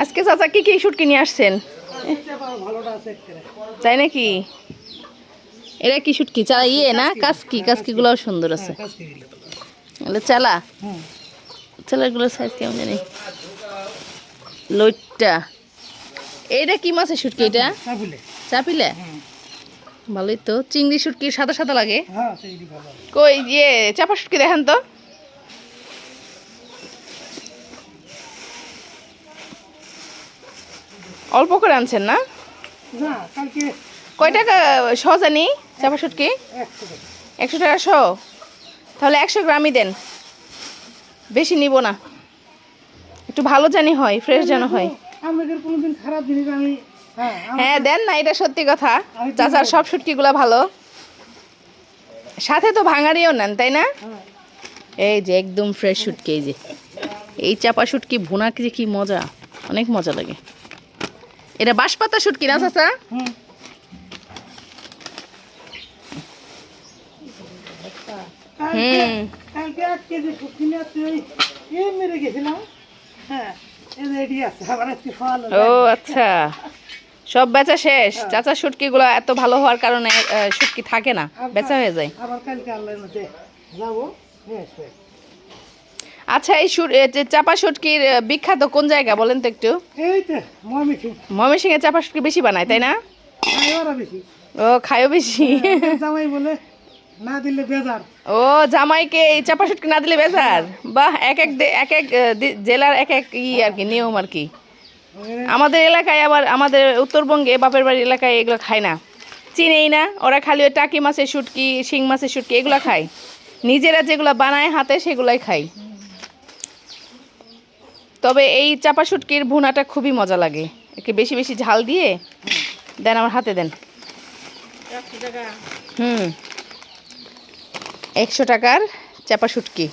আজকে চাচা কি কি শুটকি নিয়ে আসছেন? তাই নাকি? এরা কি শুটকি? চালা ইয়ে না? কাসকি? কাসকিগুলোও সুন্দর আছে। এগুলো। চালা? চালাগুলোর সাইজ কেমন জানি? লইটটা এইটা কি মাছের শুটকি এটা? চাপুলে। চাপিলে? ভালোই তো। চিংড়ি শুটকি সাদা সাদা লাগে। হ্যাঁ ভালো কই ইয়ে চাপা শুটকি দেখেন তো। অল্প করে আনছেন না? কয় টাকা শ জানি চাপা শুটকি একশো টাকা। শো তাহলে একশো গ্রামই দেন। বেশি নিব না। একটু ভালো জানি হয় ফ্রেশ যেন হয়। আমাদের কোনোদিন খারাপ জিনিস আমি হ্যাঁ হ্যাঁ দেন না এটা সত্যি কথা। চাচার সব শুটকিগুলো ভালো। সাথে তো ভাঙারিও নেন তাই না? হ্যাঁ। এই যে একদম ফ্রেশ শুটকি এই যে। এই চাপা শুটকি ভুনা যে কি মজা অনেক মজা লাগে। এটা বাঁশপাতা শুটকি না চাচা? হুম। শুটকি হ্যাঁ ও আচ্ছা। সব বেচা শেষ। চাচা শুটকিগুলো এত ভালো হওয়ার কারণে শুটকি থাকে না বেচা হয়ে যায়। আবার কালকে যাব। হ্যাঁ আচ্ছা এই চাপা শুটকির বিখ্যাত কোন জায়গা বলেন তো একটু? তো মমিছি চাপা শুটকি বেশি বানায় তাই না? ও খায়ও বেশি। জামাই বলে না দিলে বেজার। ও জামাইকে এই চাপা শুটকি না দিলে বেজার? বাহ এক এক এক এক জেলার এক এক ই আর কি নিয়ম আর কি। আমাদের এলাকায় আবার আমাদের উত্তরবঙ্গে বাপের বাড়ির এলাকায় এগুলো খায় না। চিনেই না ওরা খালি ওই টাকি মাছের শুটকি শিং মাছের শুটকি এগুলো খায়। নিজেরা যেগুলো বানায় হাতে সেগুলাই খায়। তবে এই চাপা শুটকির ভুনাটা খুবই মজা লাগে। একে বেশি বেশি ঝাল দিয়ে দেন আমার হাতে দেন। হুম। একশো টাকার চাপা শুটকি।